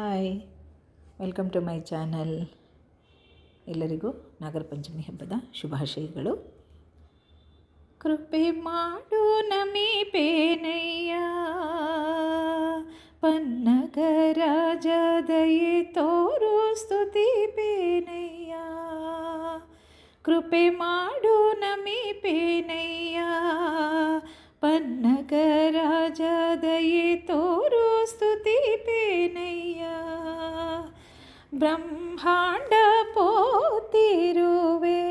Hi welcome to my channel ಎಲ್ಲರಿಗೂ ನಾಗರ ಪಂಚಮಿ ಹಬ್ಬದ ಶುಭಾಶಯಗಳು ಕೃಪೆ ಮಾಡು ನಮೀಪೇನಯ್ಯ ಪನ್ನಗರಾಜ ದಯೆ ತೋರು ಸ್ತುತಿ ಪೇನಯ್ಯ ಕೃಪೆ ಮಾಡು ನಮೀಪೇನಯ್ಯ ಪನ್ನಗರಾಜ ಬ್ರಹ್ಮಾಂಡ ಪೋತಿರುವೆ.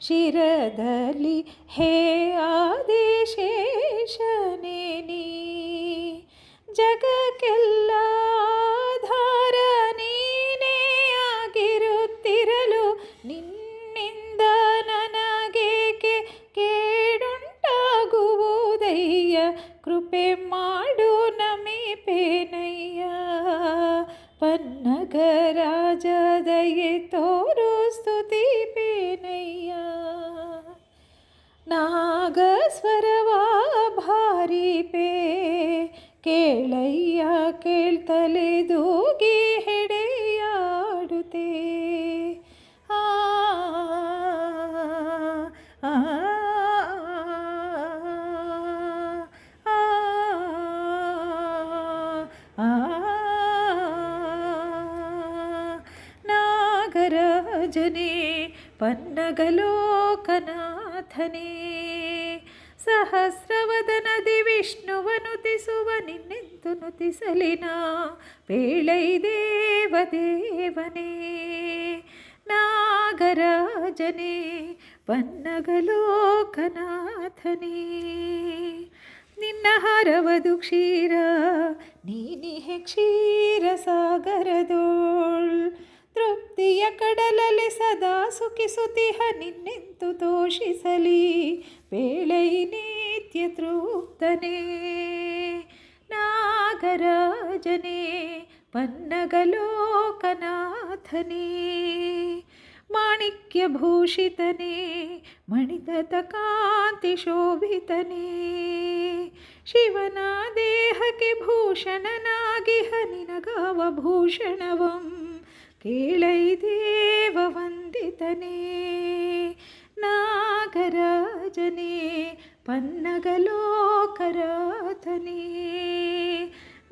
ಶಿರದಲ್ಲಿ ಹೇ ಆದಿಶೇಷನೇ ನೀ. ಜಗಕ್ಕೆಲ್ಲ ಆಧಾರ ನೀನೇ ಆಗಿರುತ್ತಿರಲು ನಿನ್ನಿಂದ ನನಗೇಕೆ ಕೇಡುಂಟಾಗುವುದಯ್ಯ? ಕೃಪೆ ಮಾಡು ಪನ್ನಗರಾಜ ದಯೆ ತೋರು ಸ್ತುತಿ ಪೇನಯ್ಯ ನಾಗಸ್ವರವ ಭಾರಿ ಪೇ ಕೇಳಯ್ಯ ನಾಗರಾಜನೇ ಪನ್ನಗಲೋಕನಾಥನೇ. ಸಹಸ್ರವದನದಿ ವಿಷ್ಣುವನುತಿಸುವ ನಿನ್ನೆಂದು ನುತಿಸಲಿನ ದೇವ ದೇವನೇ ನಾಗರಾಜನೇ, ಪನ್ನಗಲೋಕನಾಥನೇ. ನಿನ್ನ ಹರವದು ಕ್ಷೀರ, ನೀನಿಹೆ ಕ್ಷೀರ ಸಾಗರದೋಳ್ ತೃಪ್ತಿಯ ಕಡಲಲ್ಲಿ ಸದಾ ಸುಖಿಸುತಿಹ, ನಿನ್ನೆಂತು ತೋಷಿಸಲಿ. ಬೇಳೈ ನಿತ್ಯ ತೃಪ್ತನೇ. ನಾಗರಾಜನೇ, ಪನ್ನಗಲೋಕನಾಥನೇ. ಮಾಣಿಕ್ಯ ಭೂಷಿತನೇ ಮಣಿದತ ಕಾಂತಿ ಶೋಭಿತನೇ. ಶಿವನ ದೇಹಕ್ಕೆ ಭೂಷಣನಾಗಿಹ, ನಿನಗಾವ ಭೂಷಣವಂ. ಕೇಳೈ ದೇವ ವಂದಿತನೇ ನಾಗರಾಜನೇ ಪನ್ನಗಲೋಕರಾಧನೇ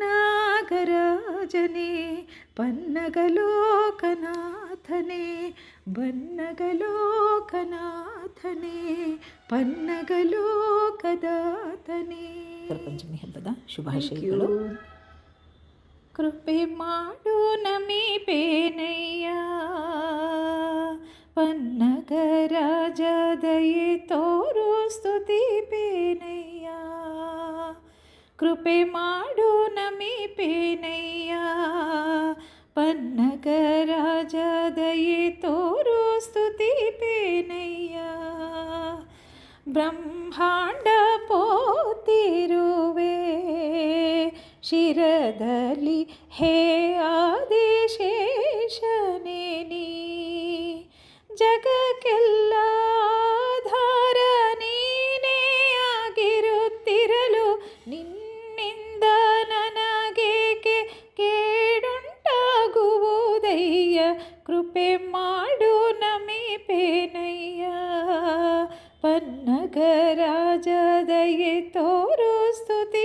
ನಾಗರಾಜನೇ ಪನ್ನಗಲೋಕನಾಥನೇ ಬನ್ನಗಲೋಕನಾಥನೇ ಪನ್ನಗಲೋಕದಾತನೇ. ಪಂಚಮಿ ಹಬ್ಬದ ಶುಭಾಶಯಗಳು. ಕೃಪೆ ಮಾಡು ನಮೀಪೇನಯ್ಯ ಪನ್ನಗರಾಜ ದಯೆ ತೋರು ಸ್ತುತಿ ಪೇನಯ್ಯ ಕೃಪೆ ಮಾಡು ನಮೀಪೇನಯ್ಯ ಪನ್ನಗರಾಜ ದಯೆ ತೋರು ಸ್ತುತಿ ಪೇನಯ್ಯ ಬ್ರಹ್ಮಾಂಡ ಪೋತಿರುವೆ ಶಿರದಲ್ಲಿ ಹೇ ಆದಿಶೇಷನೇ ನೀ. ಜಗಕ್ಕೆಲ್ಲ ಆಧಾರ ನೀನೇ ಆಗಿರುತ್ತಿರಲು ನಿನ್ನಿಂದ ನನಗೇಕೆ ಕೇಡುಂಟಾಗುವುದಯ್ಯ? ಕೃಪೆ ಮಾಡು ನಮೀಪೇನಯ್ಯ. ಪನ್ನಗ ದಯೆ ತೋರು ಸ್ತುತಿ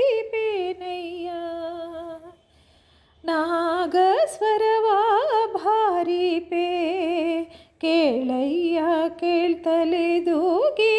ಭಾರಿ ಪೇ ಕೇಳಯ್ಯ ಕೇಳ್ತಲೆ ದೂಗಿ